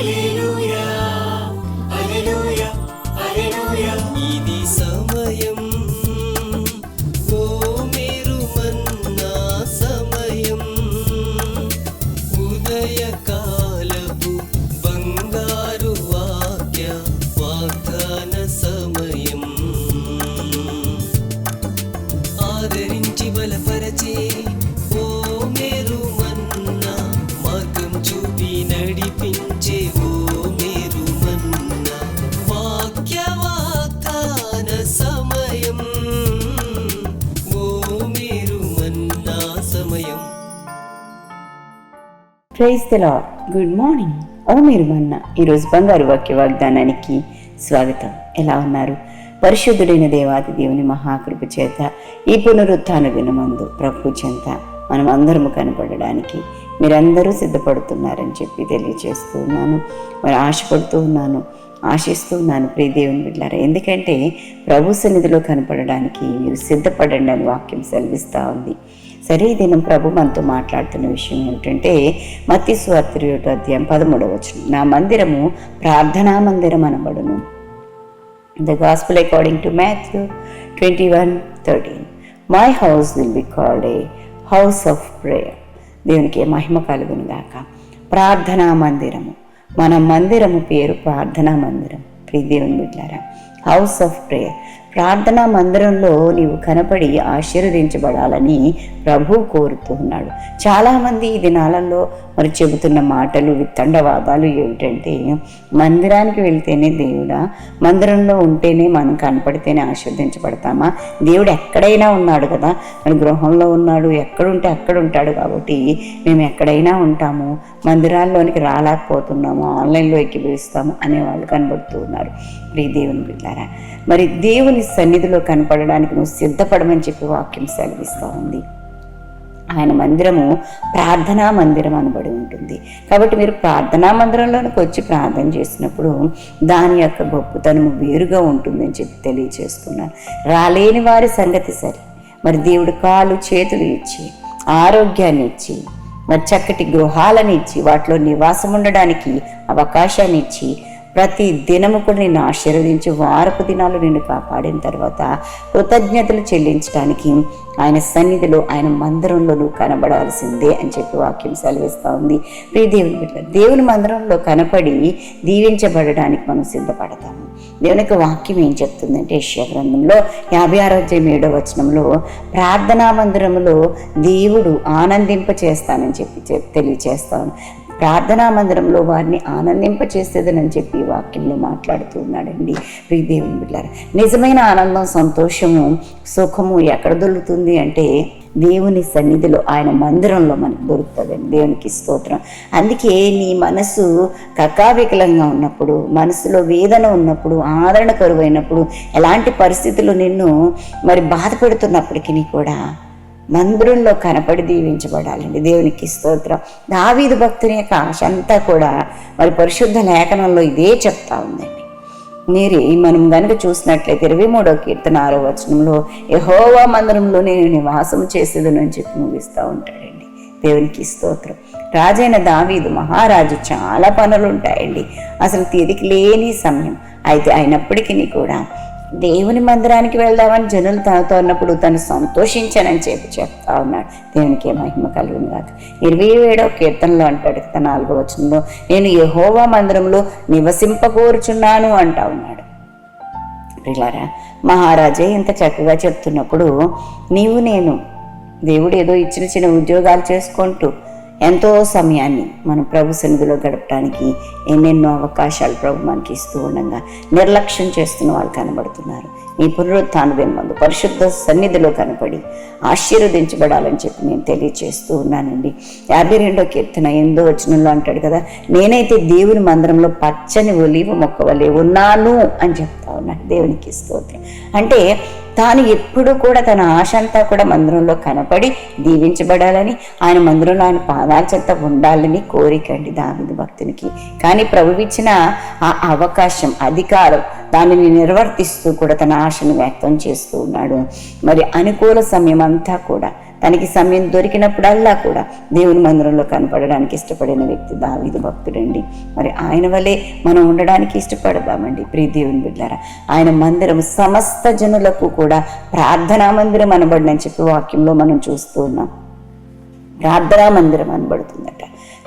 ఇది praise the Lord good morning ఓ మీరు మొన్న ఈరోజు బంగారు వాక్య వాగ్దానానికి స్వాగతం. ఎలా ఉన్నారు? పరిశుద్ధుడైన దేవాది దేవుని మహాకృప చేత ఈ పునరుత్థాన దినమందు ప్రభు చెంత మనం అందరము కనపడడానికి మీరందరూ సిద్ధపడుతున్నారని చెప్పి తెలియజేస్తూ ఉన్నాను. మరి ఆశపడుతూ ఉన్నాను ఆశిస్తూ ఉన్నాను ప్రియ దేవుని బిడ్డారా ఎందుకంటే ప్రభు సన్నిధిలో కనపడడానికి మీరు సిద్ధపడండి అని వాక్యం సెలవిస్తూ ఉంది. సరే ఈ దినం ప్రభు మనతో మాట్లాడుతున్న విషయం ఏమిటంటే మత్తి అధ్యాయం పదమూడవ వచనం. నా మందిరము ప్రార్థనా మందిరం అనబడును. The gospel according to Matthew twenty one thirteen my house will be called a house of prayer దేవునికి మహిమ కలుగును గాక. ప్రార్థనా మందిరము. మన మందిరము పేరు ప్రార్థనా మందిరం. ప్రీ దేవుని బిడ్డారా హౌస్ ఆఫ్ ప్రేయర్ ప్రార్థనా మందిరంలో నీవు కనపడి ఆశీర్వదించబడాలని ప్రభు కోరుతూ ఉన్నాడు చాలామంది ఈ దినాలలో మరి చెబుతున్న మాటలు విత్తండవాదాలు ఏమిటంటే మందిరానికి వెళ్తేనే దేవుడా మందిరంలో ఉంటేనే మనం కనపడితేనే ఆశీర్వదించబడతామా? దేవుడు ఎక్కడైనా ఉన్నాడు కదా మన గృహంలో ఉన్నాడు ఎక్కడుంటే అక్కడ ఉంటాడు కాబట్టి మేము ఎక్కడైనా ఉంటాము మందిరాల్లోనికి రాలేకపోతున్నాము ఆన్లైన్లో ఎక్కిపిస్తాము అనేవాళ్ళు కనబడుతూ ఉన్నారు. ప్రియ దేవుని బిడ్డారా మరి దేవుని సన్నిధిలో కనపడడానికి నువ్వు సిద్ధపడమని చెప్పి వాక్యం సెలవిస్తూ ఉంది. ఆయన మందిరము ప్రార్థనా మందిరం అనబడి ఉంటుంది. కాబట్టి మీరు ప్రార్థనా మందిరంలోనికి వచ్చి ప్రార్థన చేసినప్పుడు దాని యొక్క గొప్పతనము వేరుగా ఉంటుందని చెప్పి తెలియచేస్తున్నారు. రాలేని వారి సంగతి సరే. మరి దేవుడు కాలు చేతులు ఇచ్చి ఆరోగ్యాన్ని ఇచ్చి మరి చక్కటి గృహాలను ఇచ్చి వాటిలో నివాసం ఉండడానికి అవకాశాన్ని ఇచ్చి ప్రతి దినము కూడా నిన్ను ఆశీర్వదించి వారపు దినాలు నిన్ను కాపాడిన తర్వాత కృతజ్ఞతలు చెల్లించడానికి ఆయన సన్నిధిలో ఆయన మందిరంలో నువ్వు కనబడాల్సిందే అని చెప్పి వాక్యం సెలవిస్తూ ఉంది. ప్రియ దేవుని బిడ్డ దేవుని మందిరంలో కనపడి దీవించబడడానికి మనం సిద్ధపడతాము. దేవుని యొక్క వాక్యం ఏం చెప్తుందంటే యెషయా గ్రంథంలో యాభై ఆరో ఏడో వచనంలో ప్రార్థనా మందిరంలో దేవుడు ఆనందింప చేస్తానని చెప్పి చెప్- తెలియచేస్తాను. ప్రార్థనా మందిరంలో వారిని ఆనందింపచేసేదనని చెప్పి వాక్యంలో మాట్లాడుతూ ఉన్నాడండి. ప్రియ దేవుని బిడ్డారా నిజమైన ఆనందం సంతోషము సుఖము ఎక్కడ దొరుకుతుంది అంటే దేవుని సన్నిధిలో ఆయన మందిరంలో మనకు దొరుకుతుందండి. దేవునికి స్తోత్రం. అందుకే నీ మనసు కకావికలంగా ఉన్నప్పుడు మనసులో వేదన ఉన్నప్పుడు ఆదరణ కరువైనప్పుడు ఎలాంటి పరిస్థితులు నిన్ను మరి బాధ పెడుతున్నప్పటికీ కూడా మందిరంలో కనపడి దీవించబడాలండి. దేవునికి స్తోత్రం. దావీదు భక్తుని యొక్క ఆశ అంతా కూడా మరి పరిశుద్ధ లేఖనంలో ఇదే చెప్తా ఉందండి. మీరు మనం గనుక చూసినట్లయితే ఇరవై మూడో కీర్తన ఆరో వచనంలో యహోవా మందిరంలో నేను నివాసం చేసేదని చెప్పి ముగిస్తూ ఉంటాడండి. దేవునికి స్తోత్రం. రాజైన దావీదు మహారాజు చాలా పనులు ఉంటాయండి. అసలు తీరిక లేని సమయం. అయితే అయినప్పటికీ కూడా దేవుని మందిరానికి వెళ్దామని జనులు తనతో ఉన్నప్పుడు తను సంతోషించానని చెప్పి చెప్తా ఉన్నాడు. దేవునికి ఏ మహిమ కలిగింది కాక ఇరవై ఏడవ కీర్తనలో అంటాడు తన నాలుగో వచనంలో నేను యహోవా మందిరంలో నివసింపకూరుచున్నాను అంటా ఉన్నాడు. ప్రిలారా మహారాజే ఇంత చక్కగా చెప్తున్నప్పుడు నీవు నేను దేవుడు ఏదో ఇచ్చిన చిన్న ఉద్యోగాలు చేసుకుంటూ ఎంతో సమయాన్ని మనం ప్రభు సన్నిధిలో గడపడానికి ఎన్నెన్నో అవకాశాలు ప్రభు మనకి ఇస్తూ ఉండగా నిర్లక్ష్యం చేస్తున్న వాళ్ళు కనబడుతున్నారు. ఈ పునరుత్న దినమందు పరిశుద్ధ సన్నిధిలో కనపడి ఆశీర్వదించబడాలని చెప్పి నేను తెలియచేస్తూ ఉన్నానండి. యాభై రెండో కీర్తన ఎందో వచనంలో అంటాడు కదా నేనైతే దేవుని మందిరంలో పచ్చని ఒలివ మొక్క వలె ఉన్నాను అని చెప్తా ఉన్నాడు దేవునికి స్తోత్రం. అంటే తాను ఎప్పుడు కూడా తన ఆశ అంతా కూడా మందిరంలో కనపడి దీవించబడాలని ఆయన మందిరంలో ఆయన పాదాల చెత్త ఉండాలని కోరిక అండి దావిది భక్తునికి. కానీ ప్రభు ఇచ్చిన ఆ అవకాశం అధికారం దానిని నిర్వర్తిస్తూ కూడా తన ఆశను వ్యక్తం చేస్తూ ఉన్నాడు. మరి అనుకూల సమయం అంతా కూడా తనకి సమయం దొరికినప్పుడల్లా కూడా దేవుని మందిరంలో కనపడడానికి ఇష్టపడిన వ్యక్తి దావీదు భక్తుడండి. మరి ఆయన వల్లే మనం ఉండడానికి ఇష్టపడదామండి ప్రియ దేవుని బిడ్డారా. ఆయన మందిరం సమస్త జనులకు కూడా ప్రార్థనా మందిరం అనబడినని చెప్పి వాక్యంలో మనం చూస్తూ ఉన్నాం. ప్రార్థనా మందిరం అనబడుతుందట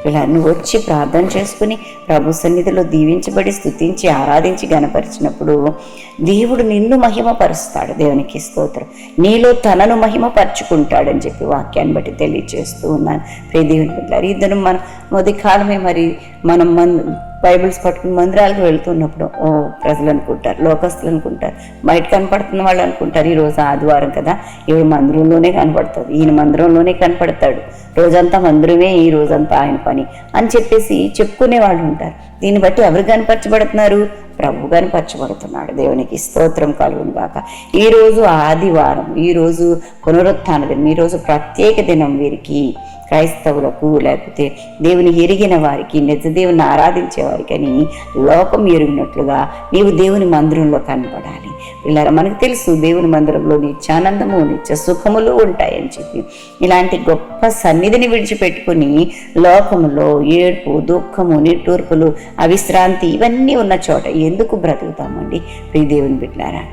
వీళ్ళని వచ్చి ప్రార్థన చేసుకుని ప్రభు సన్నిధిలో దీవించబడి స్తుతించి ఆరాధించి గనపరిచినప్పుడు దేవుడు నిన్ను మహిమపరుస్తాడు. దేవునికి స్తోత్రం. నీలో తనను మహిమపరుచుకుంటాడని చెప్పి వాక్యాన్ని బట్టి తెలియచేస్తూ ఉన్నాను. ప్రియ దేవుని ఇద్దరు మన మొదటి కాలమే మరి మనం మన బైబిల్స్ పట్టుకుని మందిరాలకు వెళ్తున్నప్పుడు ఓ ప్రజలు అనుకుంటారు లోకస్తులు అనుకుంటారు బయట కనపడుతున్న వాళ్ళు అనుకుంటారు ఈ రోజు ఆదివారం కదా ఈవిడ మందిరంలోనే కనపడుతుంది ఈయన మందిరంలోనే కనపడతాడు రోజంతా మందిరమే ఈ రోజంతా ఆయన పని అని చెప్పేసి చెప్పుకునే వాళ్ళు ఉంటారు. దీన్ని బట్టి ఎవరు కనపరచబడుతున్నారు ప్రభు కనపరచబడుతున్నాడు దేవునికి స్తోత్రం కలుగును గాక. ఈరోజు ఆదివారం ఈరోజు రోజు పునరుత్థాన దినం ఈ రోజు ప్రత్యేక దినం వీరికి క్రైస్తవులకు లేకపోతే దేవుని ఎరిగిన వారికి నిజ దేవుని ఆరాధించే వారికి అని లోకం ఎరిగినట్లుగా నీవు దేవుని మందిరంలో కనపడాలి ఇలా మనకు తెలుసు దేవుని మందిరంలో నిత్యానందము నిత్య సుఖములు ఉంటాయని చెప్పి. ఇలాంటి గొప్ప సన్నిధిని విడిచిపెట్టుకుని లోకములో ఏడుపు దుఃఖము నిట్టూర్పులు అవిశ్రాంతి ఇవన్నీ ఉన్న చోట ఎందుకు బ్రతుకుతామండి? ప్రియదేవుని బిడ్డారా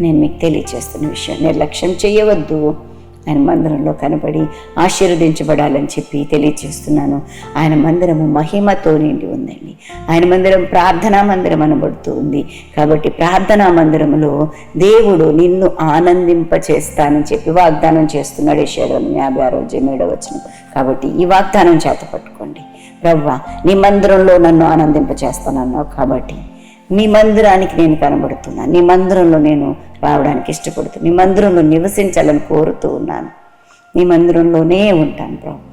నేను మీకు తెలియచేస్తున్న విషయం నిర్లక్ష్యం చేయవద్దు ఆయన మందిరంలో కనబడి ఆశీర్వదించబడాలని చెప్పి తెలియచేస్తున్నాను. ఆయన మందిరము మహిమతో నిండి ఉందండి. ఆయన మందిరం ప్రార్థనా మందిరం అనబడుతూ ఉంది. కాబట్టి ప్రార్థనా మందిరములో దేవుడు నిన్ను ఆనందింప చేస్తానని చెప్పి వాగ్దానం చేస్తున్నాడు. యశోదం యాభై ఆరోజు మేడవచ్చును కాబట్టి ఈ వాగ్దానం చేత పట్టుకోండి. ప్రవ్వా నీ మందిరంలో నన్ను ఆనందింపచేస్తానన్నావు కాబట్టి నీ మందిరానికి నేను కనబడుతున్నాను నీ మందిరంలో నేను రావడానికి ఇష్టపడుతున్నాను నీ మందిరంలో నివసించాలని కోరుతూ ఉన్నాను. నీ మందిరంలోనే ఉంటాను ప్రభు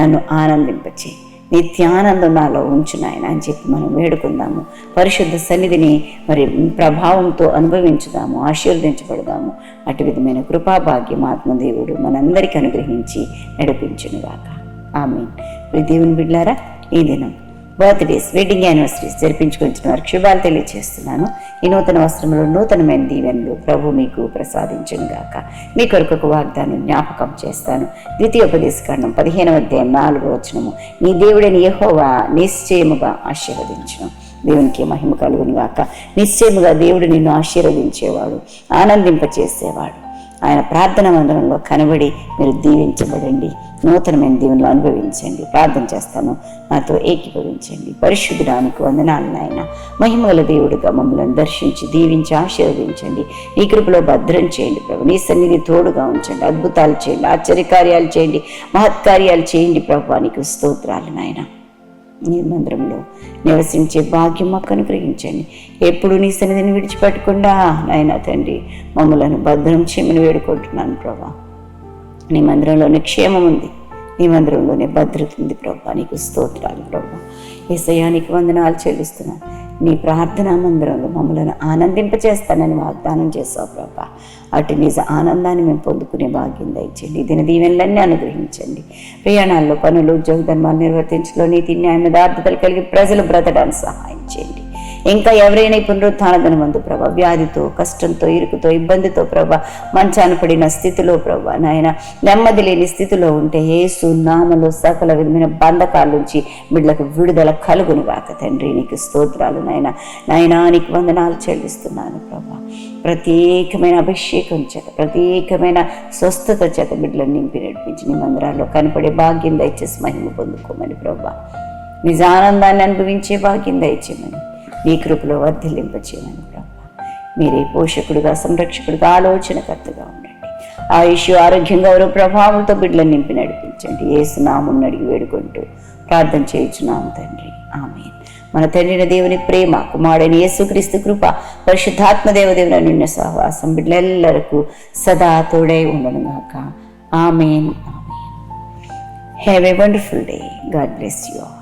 నన్ను ఆనందింపచే నిత్యానందం నాలో ఉంచు నాయన అని చెప్పి మనం వేడుకుందాము. పరిశుద్ధ సన్నిధిని మరి ప్రభావంతో అనుభవించుదాము ఆశీర్వదించబడదాము. అటు విధమైన కృపాభాగ్యం ఆత్మదేవుడు మనందరికీ అనుగ్రహించి నడిపించునుగాక. ఆమె దేవుని బిడ్లారా ఈ దినం బర్త్డేస్ వెడ్డింగ్ యానివర్సరీస్ జరిపించుకుంటున్న వారికి శుభాలు తెలియజేస్తున్నాను ఈ నూతన వస్త్రంలో నూతనమైన దీవెనలు ప్రభు మీకు ప్రసాదించను గాక. మీ కొరకు ఒక వాగ్దానం జ్ఞాపకం చేస్తాను. ద్వితీయోపదేశకాండం పదిహేనవ అధ్యాయం నాలుగో వచనము. నీ దేవుడని యహోవా నిశ్చయముగా ఆశీర్వదించను. దేవునికి మహిమ కలుగును గాక. నిశ్చయముగా దేవుడు నిన్ను ఆశీర్వదించేవాడు ఆనందింపచేసేవాడు. ఆయన ప్రార్థన మందిరంలో కనబడి మీరు దీవించబడండి. నూతనమైన దీవెనలు అనుభవించండి. ప్రార్థన చేస్తాను నాతో ఏకీభవించండి. పరిశుద్ధడానికి వందనాలు నాయన. మహిమగల దేవుడిగా మమ్మల్ని దర్శించి దీవించి ఆశీర్వదించండి. నీ కృపలో భద్రం చేయండి ప్రభు. నీ సన్నిధి తోడుగా ఉంచండి. అద్భుతాలు చేయండి. ఆశ్చర్యకార్యాలు చేయండి. మహత్కార్యాలు చేయండి ప్రభు. నీకు స్తోత్రాలు నాయన. నీ మందిరంలో నివసించే భాగ్యం మాకు అనుగ్రహించండి. ఎప్పుడు నీ సన్నిధిని విడిచిపెట్టకుండా నాయన తండ్రి మమ్మలను భద్రం చేయమని వేడుకుంటున్నాను ప్రభా. నీ మందిరంలోనే క్షేమం ఉంది. నీ మందిరంలోనే భద్రత ఉంది ప్రభా. నీకు స్తోత్రాలు ప్రభా. ఏసయానికి వందనాలు చెల్లిస్తున్నాను. నీ ప్రార్థనా మందిరంలో మమ్మల్ని ఆనందింపచేస్తానని వాగ్దానం చేసావు ప్రభా. అటు నిజ ఆనందాన్ని మేము పొందుకునే భాగ్యం దయచండి దిన దీవెనలన్నీ అనుగ్రహించండి. ప్రయాణాల్లో పనులు ఉద్యోగ ధర్మాన్ని నిర్వర్తించలో నీతి న్యాయం యథార్థతలు కలిగి ప్రజలు బ్రతడానికి సహాయం చేయండి. ఇంకా ఎవరైనా ఈ పునరుత్థాన దినమందు ప్రభా వ్యాధితో కష్టంతో ఇరుకుతో ఇబ్బందితో ప్రభా మంచాన పడిన స్థితిలో ప్రభా నాయన నెమ్మది లేని స్థితిలో ఉంటే ఏసు నామలో సకల విధమైన బంధకాల నుంచి బిడ్డలకు విడుదల కలుగును గాక తండ్రి. నీకు స్తోత్రాలు నాయన. నాయనా నీకు వందనాలు చెల్లిస్తున్నాను ప్రభా. ప్రత్యేకమైన అభిషేకం చేత ప్రత్యేకమైన స్వస్థత చేత బిడ్డలను నింపి నడిపించి నీ మందిరాల్లో కనపడే భాగ్యం దయచేసి మహిమ పొందుకోమని ప్రభా. నిజానందాన్ని అనుభవించే భాగ్యం దయచేయమని నీ కృపలో వర్ధిల్లింపచేయమని ప్రభా. మీరే పోషకుడుగా సంరక్షకుడుగా ఆలోచనకర్తగా ఉండండి. ఆయుష్ ఆరోగ్యం గౌరవ ప్రభావంతో బిడ్డలను నింపి నడిపించండి. ఏసునామం అడిగి వేడుకుంటూ ప్రార్థన చేయించున్నాము తండ్రి. ఆమె మన తండ్రిన దేవుని ప్రేమ కుమారుడైన యేసుక్రీస్తు కృప పరిశుద్ధాత్మ దేవదేవుని నిన్న సహవాసం బిడ్డలెల్లరకు సదా తోడై ఉండను గాక. Amen. Amen. Have a wonderful day God bless you all